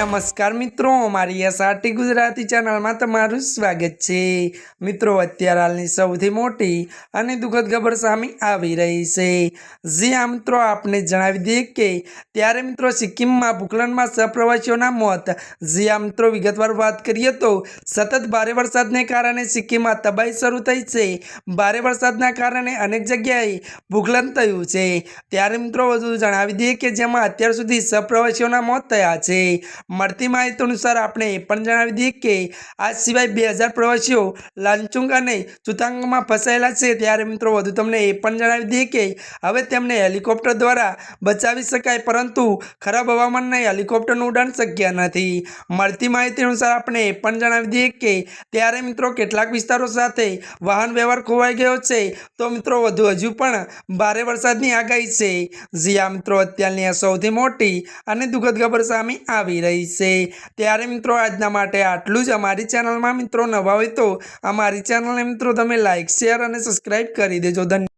નમસ્કાર મિત્રો, મારી એસઆરટી ગુજરાતી ચેનલમાં તમારું સ્વાગત છે. મિત્રો, અત્યારે હાલની સૌથી મોટી અને દુઃખદ ખબર સામે આવી રહી છે. જી આ મિત્રો, આપને જણાવી દઈએ કે ત્યારે મિત્રો સિક્કિમમાં ભૂકલનમાં સપ્રવાસીઓના મોત. જી આ મિત્રો, વિગતવાર વાત કરીએ તો સતત ભારે વરસાદને કારણે સિક્કિમમાં તબાહી શરૂ થઈ છે. ભારે વરસાદના કારણે અનેક જગ્યાએ ભૂકલન થયું છે. ત્યારે મિત્રો, વધુ જણાવી દઈએ કે જેમાં અત્યાર સુધી સપ્રવાસીઓના મોત થયા છે. મળતી માહિતી અનુસાર આપણે એ પણ જણાવી દઈએ કે આ સિવાય બે હજાર પ્રવાસીઓ લાંચુંગ અને ચુતાંગમાં ફસાયેલા છે. ત્યારે મિત્રો વધુ તમને એ પણ જણાવી દઈએ કે હવે તેમને હેલિકોપ્ટર દ્વારા બચાવી શકાય, પરંતુ ખરાબ હવામાનને હેલિકોપ્ટરનું ઉડાન શક્ય નથી. મળતી માહિતી અનુસાર આપણે એ પણ જણાવી દઈએ કે ત્યારે મિત્રો કેટલાક વિસ્તારો સાથે વાહન વ્યવહાર ખોવાઈ ગયો છે. તો મિત્રો વધુ હજુ પણ ભારે વરસાદની આગાહી છે. જ્યાં મિત્રો, અત્યારની આ સૌથી મોટી અને દુઃખદ ખબર સામે આવી રહી ત્યારે મિત્રો, આજના માટે આટલું જ. અમારી ચેનલમાં મિત્રો નવા હોય તો અમારી ચેનલને મિત્રો તમે લાઇક શેર અને સબસ્ક્રાઈબ કરી દેજો. ધન્યવાદ.